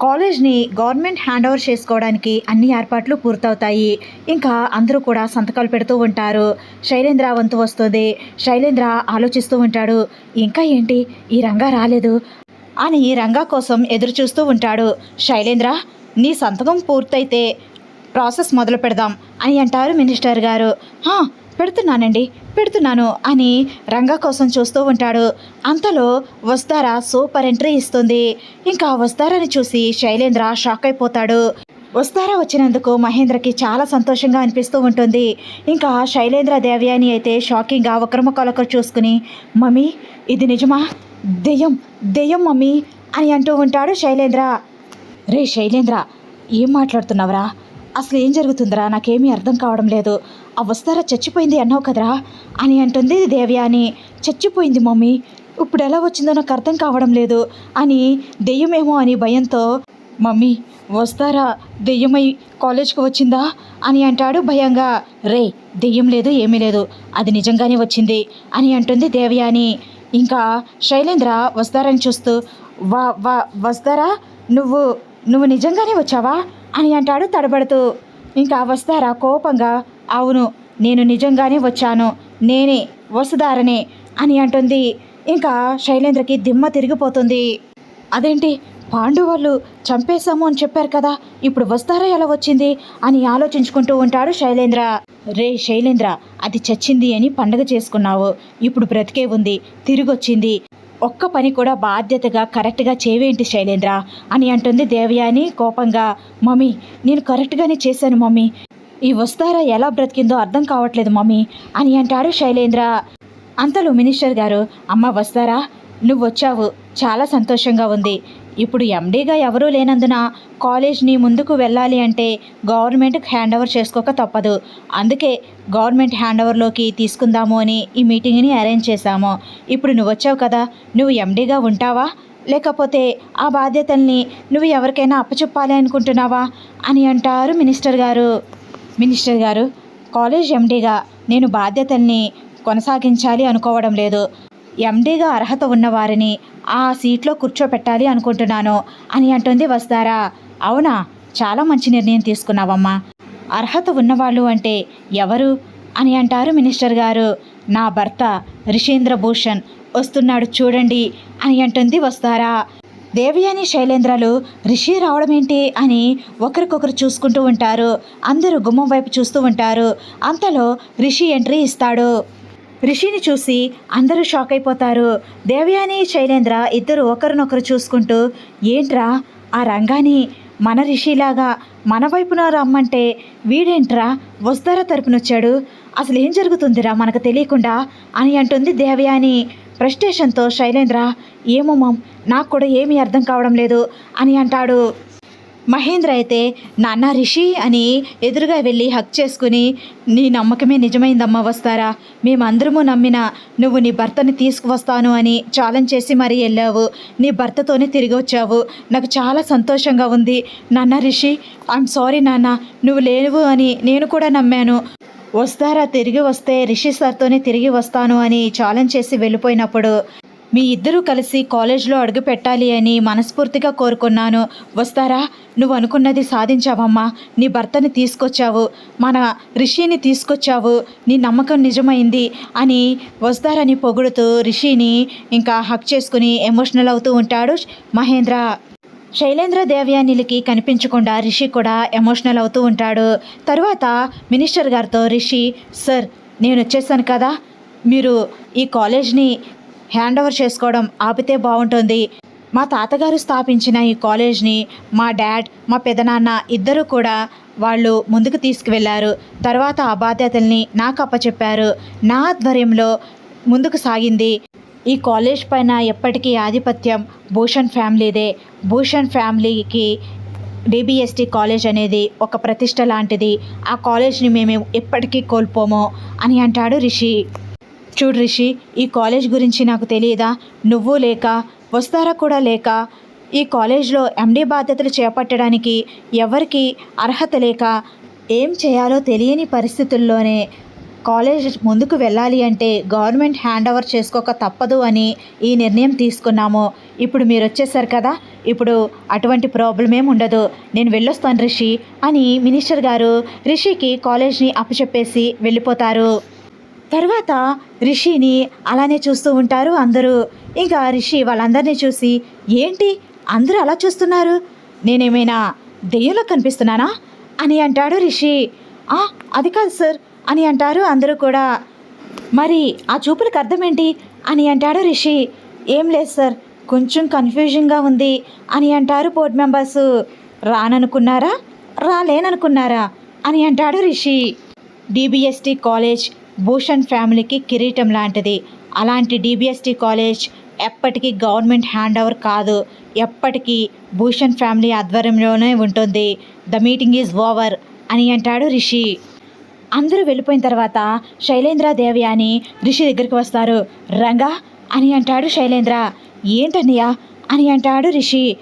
కాలేజ్ని government hand over చేసుకోవడానికి అన్ని ఏర్పాట్లు పూర్తవుతాయి. ఇంకా అందరూ కూడా సంతకాలు పెడుతూ ఉంటారు. శైలేంద్ర వంతు వస్తుంది. శైలేంద్ర ఆలోచిస్తూ ఉంటాడు. ఇంకా ఏంటి? ఈ రంగా రాలేదు అని రంగా కోసం ఎదురు చూస్తూ ఉంటాడు. శైలేంద్ర నీ సంతకం పూర్తయితే ప్రాసెస్ మొదలు పెడదాం అని అంటారు మినిస్టర్ గారు. "హా, పెడుతున్నానండి పెడుతున్నాను అని రంగా కోసం చూస్తూ ఉంటాడు. అంతలో వస్తారా సూపర్ ఎంట్రీ ఇస్తుంది. ఇంకా వస్తారని చూసి శైలేంద్ర షాక్ అయిపోతాడు. వస్తారా వచ్చినందుకు మహేంద్రకి చాలా సంతోషంగా అనిపిస్తూ ఉంటుంది. ఇంకా శైలేంద్ర దేవ్యాని అయితే షాకింగ్గా ఒకరిముఖాలొకరు చూసుకుని మమ్మీ ఇది నిజమా? దెయ్యం దెయ్యం మమ్మీ అని అంటూ ఉంటాడు శైలేంద్ర. రే శైలేంద్ర ఏం మాట్లాడుతున్నావురా? అసలు ఏం జరుగుతుందిరా? నాకేమీ అర్థం కావడం లేదు. ఆ వస్తారా చచ్చిపోయింది అన్నావు కదరా? అని అంటుంది దేవ్యాని చచ్చిపోయింది మమ్మీ. ఇప్పుడు ఎలా వచ్చిందో నాకు అర్థం కావడం లేదు అని దెయ్యమేమో అని భయంతో మమ్మీ వస్తారా? దెయ్యమై కాలేజ్కి వచ్చిందా? అని అంటాడు భయంగా. రే దెయ్యం లేదు ఏమీ లేదు. అది నిజంగానే వచ్చింది అని అంటుంది దేవయాని ఇంకా శైలేంద్ర వస్తారని చూస్తూ వా వా వస్తారా? నువ్వు నువ్వు నిజంగానే వచ్చావా? అని అంటాడు తడబడుతూ. ఇంకా వస్తారా? కోపంగా అవును నేను నిజంగానే వచ్చాను. నేనే వసుదారనే అని అంటుంది. ఇంకా శైలేంద్రకి దిమ్మ తిరిగిపోతుంది. అదేంటి పాండు వాళ్ళు చంపేశాము అని చెప్పారు కదా ఇప్పుడు వస్తారా ఎలా వచ్చింది అని ఆలోచించుకుంటూ ఉంటాడు శైలేంద్ర. రే శైలేంద్ర అది చచ్చింది అని పండగ చేసుకున్నావు. ఇప్పుడు బ్రతికే ఉంది తిరిగొచ్చింది. ఒక్క పని కూడా బాధ్యతగా కరెక్ట్గా చేయవేంటి శైలేంద్ర అని అంటుంది దేవయాని కోపంగా. మమ్మీ నేను కరెక్ట్గానే చేశాను మమ్మీ. ఈ వస్తారా ఎలా బ్రతికిందో అర్థం కావట్లేదు మమ్మీ అని అంటాడు శైలేంద్ర. అంతలో మినిస్టర్ గారు అమ్మ వస్తారా? నువ్వు వచ్చావు చాలా సంతోషంగా ఉంది. ఇప్పుడు ఎండీగా ఎవరూ లేనందున కాలేజ్ని ముందుకు వెళ్ళాలి అంటే గవర్నమెంట్కి హ్యాండ్ ఓవర్ చేసుకోక తప్పదు. అందుకే గవర్నమెంట్ హ్యాండ్ ఓవర్లోకి తీసుకుందాము అని ఈ మీటింగ్ని అరేంజ్ చేశాము. ఇప్పుడు నువ్వు వచ్చావు కదా నువ్వు ఎండీగా ఉంటావా? లేకపోతే ఆ బాధ్యతల్ని నువ్వు ఎవరికైనా అప్పచెప్పాలి అనుకుంటున్నావా? అని అంటారు మినిస్టర్ గారు. మినిస్టర్ గారు కాలేజ్ ఎండీగా నేను బాధ్యతల్ని కొనసాగించాలి అనుకోవడం లేదు. ఎండీగా అర్హత ఉన్నవారిని ఆ సీట్లో కూర్చోపెట్టాలి అనుకుంటున్నాను అని అంటుంది వస్తారా అవునా? చాలా మంచి నిర్ణయం తీసుకున్నావమ్మా. అర్హత ఉన్నవాళ్ళు అంటే ఎవరు? అని అంటారు మినిస్టర్ గారు. నా భర్త రిషేంద్ర భూషణ్ వస్తున్నాడు చూడండి అని అంటుంది వస్తారా దేవయాని శైలేంద్రలు రిషి రావడం ఏంటి అని ఒకరికొకరు చూసుకుంటూ ఉంటారు. అందరూ గుమ్మం వైపు చూస్తూ ఉంటారు. అంతలో రిషి ఎంట్రీ ఇస్తాడు. రిషిని చూసి అందరూ షాక్ అయిపోతారు. దేవయాని శైలేంద్ర ఇద్దరు ఒకరినొకరు చూసుకుంటూ ఏంట్రా ఆ రంగాని? మన రిషిలాగా మన వైపున రమ్మంటే వీడేంట్రా? వస్తారా తరపునొచ్చాడు? అసలు ఏం జరుగుతుందిరా మనకు తెలియకుండా? అని అంటుంది దేవయాని. ఫ్రస్ట్రేషన్తో శైలేంద్ర ఏమో మామ్ నాకు కూడా ఏమీ అర్థం కావడం లేదు అని అంటాడు. మహేంద్ర అయితే నాన్న రిషి అని ఎదురుగా వెళ్ళి హక్ చేసుకుని నీ నమ్మకమే నిజమైందమ్మా వస్తారా? మేమందరము నమ్మిన నువ్వు నీ భర్తని తీసుకువస్తాను అని ఛాలెంజ్ చేసి మరీ వెళ్ళావు. నీ భర్తతోనే తిరిగి వచ్చావు. నాకు చాలా సంతోషంగా ఉంది. నాన్న రిషి ఐఎమ్ సారీ నాన్న నువ్వు లేవు అని నేను కూడా నమ్మాను. వస్తారా తిరిగి వస్తే రిషి సార్తోనే తిరిగి వస్తాను అని ఛాలెంజ్ చేసి వెళ్ళిపోయినప్పుడు మీ ఇద్దరూ కలిసి కాలేజ్లో అడుగు పెట్టాలి అని మనస్ఫూర్తిగా కోరుకున్నాను. వస్తారా? నువ్వు అనుకున్నది సాధించావమ్మా. నీ భర్తని తీసుకొచ్చావు. మన రిషిని తీసుకొచ్చావు. నీ నమ్మకం నిజమైంది అని వస్తారని పొగుడుతూ రిషిని ఇంకా హక్ చేసుకుని ఎమోషనల్ అవుతూ ఉంటాడు మహేంద్ర. శైలేంద్ర దేవయానిలకి కనిపించకుండా రిషి కూడా ఎమోషనల్ అవుతూ ఉంటాడు. తర్వాత మినిస్టర్ గారితో రిషి సార్ నేను వచ్చేసాను కదా. మీరు ఈ కాలేజ్ని హ్యాండ్ ఓవర్ చేసుకోవడం ఆపితే బాగుంటుంది. మా తాతగారు స్థాపించిన ఈ కాలేజ్ని మా డాడ్ మా పెదనాన్న ఇద్దరూ కూడా వాళ్ళు ముందుకు తీసుకువెళ్ళారు తర్వాత ఆ బాధ్యతల్ని నాకు అప్పచెప్పారు. నా ఆధ్వర్యంలో ముందుకు సాగింది ఈ కాలేజ్ పైన ఎప్పటికీ ఆధిపత్యం భూషణ్ ఫ్యామిలీదే. భూషణ్ ఫ్యామిలీకి డిబిఎస్టి కాలేజ్ అనేది ఒక ప్రతిష్ట లాంటిది. ఆ కాలేజ్ని మేము ఎప్పటికీ కోల్పోము అని అంటాడు రిషి. చూడు రిషి ఈ కాలేజ్ గురించి నాకు తెలియదా నువ్వు లేక వస్తారా కూడా లేక? ఈ కాలేజ్లో ఎండి బాధ్యతలు చేపట్టడానికి ఎవరికి అర్హత లేక? ఏం చేయాలో తెలియని పరిస్థితుల్లోనే కాలేజ్ ముందుకు వెళ్ళాలి అంటే గవర్నమెంట్ హ్యాండ్ ఓవర్ చేసుకోక తప్పదు అని ఈ నిర్ణయం తీసుకున్నాము. ఇప్పుడు మీరు వచ్చేసారు కదా ఇప్పుడు అటువంటి ప్రాబ్లం ఏమి ఉండదు. నేను వెళ్ళొస్తాను రిషి అని మినిస్టర్ గారు రిషికి కాలేజ్ని అప్పచెప్పేసి వెళ్ళిపోతారు. తర్వాత రిషిని అలానే చూస్తూ ఉంటారు అందరూ. ఇంకా రిషి వాళ్ళందరినీ చూసి ఏంటి? అందరూ అలా చూస్తున్నారు? నేనేమైనా దెయ్యంలో కనిపిస్తున్నానా? అని అంటాడు రిషి. అది కాదు సార్. అని అంటారు అందరూ కూడా. మరి ఆ చూపులకు అర్థం ఏంటి అని అంటాడు రిషి. ఏం లేదు సార్ కొంచెం కన్ఫ్యూజన్గా ఉంది అని అంటారు బోర్డ్ మెంబర్స్. రాననుకున్నారా? రాలేననుకున్నారా? అని అంటాడు రిషి. డిబిఎస్టి కాలేజ్ భూషణ్ ఫ్యామిలీకి కిరీటం లాంటిది. అలాంటి డిబిఎస్టి కాలేజ్ ఎప్పటికీ గవర్నమెంట్ హ్యాండ్ ఓవర్ కాదు. ఎప్పటికీ భూషణ్ ఫ్యామిలీ ఆధ్వర్యంలోనే ఉంటుంది. The meeting is over. అని అంటాడు రిషి. అందరూ వెళ్ళిపోయిన తర్వాత శైలేంద్ర దేవయాని రిషి దగ్గరికి వస్తారు. రంగా అని అంటాడు శైలేంద్ర. ఏంటన్నయ్య? అని అంటాడు రిషి.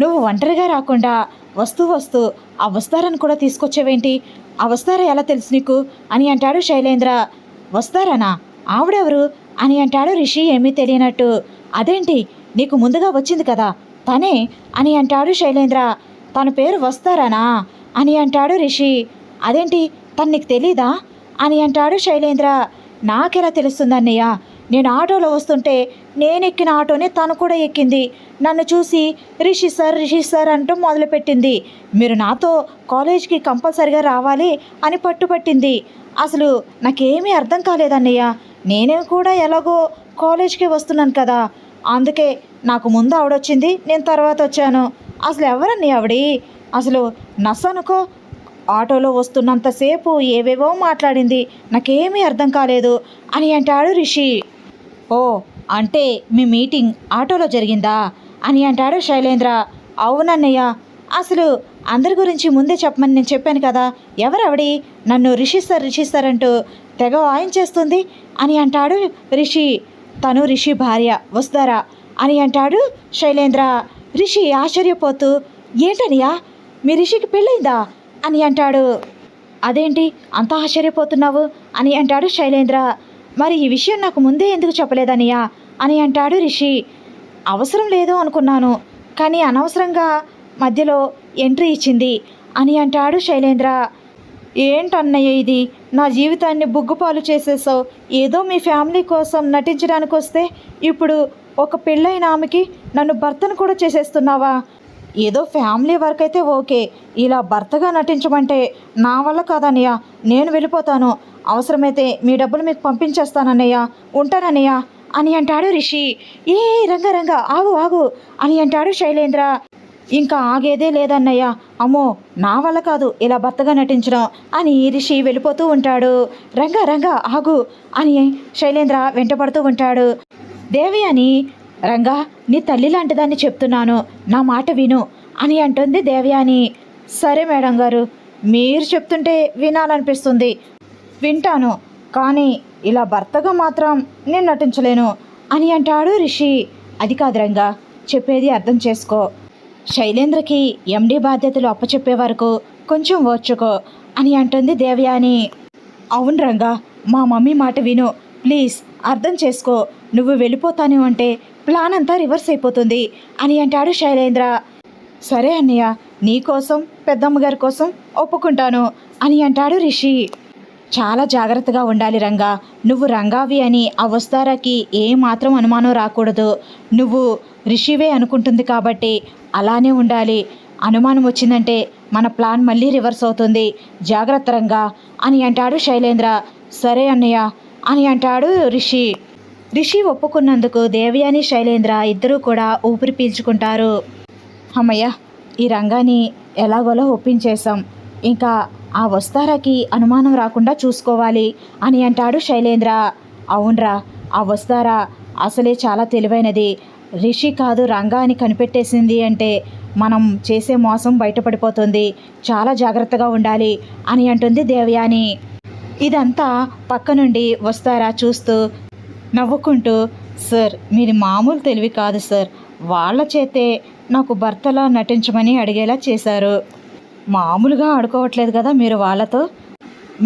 నువ్వు ఒంటరిగా రాకుండా వస్తూ వస్తూ ఆ వస్తారని కూడా తీసుకొచ్చావేంటి? ఆ వస్తారా ఎలా తెలుసు నీకు? అని అంటాడు శైలేంద్ర. వస్తారనా? ఆవిడెవరు? అని అంటాడు రిషి. ఏమీ తెలియనట్టు. అదేంటి? నీకు ముందుగా వచ్చింది కదా? తనే అని అంటాడు శైలేంద్ర. తన పేరు వస్తారనా? అని అంటాడు రిషి. అదేంటి? తను నీకు తెలీదా? అని అంటాడు శైలేంద్ర. నాకెలా తెలుస్తుందన్నయ్య నేను ఆటోలో వస్తుంటే నేను ఎక్కిన ఆటోనే తను కూడా ఎక్కింది. నన్ను చూసి రిషి సార్ రిషి సార్ అంటూ మొదలుపెట్టింది. మీరు నాతో కాలేజ్కి కంపల్సరిగా రావాలి అని పట్టుపట్టింది. అసలు నాకేమీ అర్థం కాలేదన్నయ్య నేనే కూడా ఎలాగో కాలేజ్కి వస్తున్నాను కదా. అందుకే నాకు ముందు ఆవిడొచ్చింది నేను తర్వాత వచ్చాను. అసలు ఎవరన్నీ ఆవిడి? అసలు నసనుకో ఆటోలో వస్తున్నంతసేపు ఏవేవో మాట్లాడింది. నాకేమీ అర్థం కాలేదు అని అంటాడు రిషి. ఓ అంటే మీ మీటింగ్ ఆటోలో జరిగిందా? అని అంటాడు శైలేంద్ర. అవునన్నయ్య అసలు అందరి గురించి ముందే చెప్పమని నేను చెప్పాను కదా. ఎవరెవడి? నన్ను రిషి సార్ అంటూ తెగ వాయించేస్తుంది అని అంటాడు రిషి. తను రిషి భార్య వస్తారా? అని అంటాడు శైలేంద్ర. రిషి ఆశ్చర్యపోతూ ఏంటనియా? మీ రిషికి పెళ్ళైందా? అని అంటాడు. అదేంటి? అంత ఆశ్చర్యపోతున్నావు? అని అంటాడు శైలేంద్ర. మరి ఈ విషయం నాకు ముందే ఎందుకు చెప్పలేదనియా? అని అంటాడు రిషి. అవసరం లేదు అనుకున్నాను కానీ అనవసరంగా మధ్యలో ఎంట్రీ ఇచ్చింది అని అంటాడు శైలేంద్ర. ఏంటన్నయ్య ఇది? నా జీవితాన్ని బుగ్గుపాలు చేసేసావు ఏదో మీ ఫ్యామిలీ కోసం నటించడానికి వస్తే ఇప్పుడు ఒక పెళ్ళైన ఆమెకి నన్ను భర్తను కూడా చేసేస్తున్నావా? ఏదో ఫ్యామిలీ వర్క్ అయితే ఓకే. ఇలా భర్తగా నటించమంటే నా వల్ల కాదన్నయ్య నేను వెళ్ళిపోతాను. అవసరమైతే మీ డబ్బులు మీకు పంపించేస్తానన్నయ్య ఉంటానన్నయ్య అని అంటాడు రిషి. ఏ రంగ రంగ ఆగు ఆగు అని అంటాడు శైలేంద్ర. ఇంకా ఆగేదే లేదన్నయ్య. అమ్మో నా వల్ల కాదు ఇలా భర్తగా నటించడం అని రిషి వెళ్ళిపోతూ ఉంటాడు. రంగ రంగ ఆగు అని శైలేంద్ర వెంటపడుతూ ఉంటాడు. దేవి అని రంగా నీ తల్లి లాంటిదాన్ని చెప్తున్నాను. నా మాట విను అని అంటుంది దేవయాని. సరే మేడం గారు మీరు చెప్తుంటే వినాలనిపిస్తుంది. వింటాను కానీ ఇలా భర్తగా మాత్రం నేను నటించలేను అని అంటాడు రిషి. అది కాదు రంగా చెప్పేది అర్థం చేసుకో. శైలేంద్రకి ఎండి బాధ్యతలు అప్పచెప్పే వరకు కొంచెం ఓర్చుకో అని అంటుంది దేవయాని. అవును రంగా మా మమ్మీ మాట విను. ప్లీజ్ అర్థం చేసుకో. నువ్వు వెళ్ళిపోతాను అంటే ప్లాన్ అంతా రివర్స్ అయిపోతుంది అని అంటాడు శైలేంద్ర. సరే అన్నయ్య నీకోసం పెద్దమ్మగారి కోసం ఒప్పుకుంటాను అని అంటాడు రిషి. చాలా జాగ్రత్తగా ఉండాలి రంగా. నువ్వు రంగావి అని ఆ వస్తారాకి ఏ మాత్రం అనుమానం రాకూడదు. నువ్వు రిషివే అనుకుంటుంది కాబట్టి అలానే ఉండాలి. అనుమానం వచ్చిందంటే మన ప్లాన్ మళ్ళీ రివర్స్ అవుతుంది. జాగ్రత్త రంగా అని అంటాడు శైలేంద్ర. సరే అన్నయ్య అని అంటాడు రిషి. రిషి ఒప్పుకున్నందుకు దేవయాని శైలేంద్ర ఇద్దరూ కూడా ఊపిరి పీల్చుకుంటారు. అమ్మయ్య ఈ రంగాన్ని ఎలాగోలో ఒప్పించేశాం. ఇంకా ఆ వస్తారాకి అనుమానం రాకుండా చూసుకోవాలి అని అంటాడు శైలేంద్ర. అవునరా ఆ వస్తారా అసలే చాలా తెలివైనది. రిషి కాదు రంగా అని కనిపెట్టేసింది అంటే మనం చేసే మోసం బయటపడిపోతుంది. చాలా జాగ్రత్తగా ఉండాలి అని అంటుంది దేవయాని. ఇదంతా పక్క నుండి వస్తారా చూస్తూ నవ్వుకుంటూ సార్ మీరు మామూలు తెలివి కాదు సార్. వాళ్ళ చేతే నాకు భర్తలా నటించమని అడిగేలా చేశారు. మామూలుగా ఆడుకోవట్లేదు కదా మీరు వాళ్ళతో?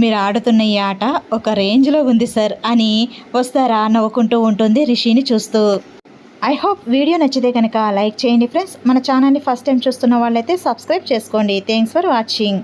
మీరు ఆడుతున్న ఈ ఆట ఒక రేంజ్లో ఉంది సార్ అని వస్తారా నవ్వుకుంటూ ఉంటుంది రిషిని చూస్తూ. ఐ హోప్ వీడియో నచ్చితే కనుక లైక్ చేయండి ఫ్రెండ్స్. మన ఛానల్ని ఫస్ట్ టైం చూస్తున్న వాళ్ళైతే సబ్స్క్రైబ్ చేసుకోండి. Thanks for watching.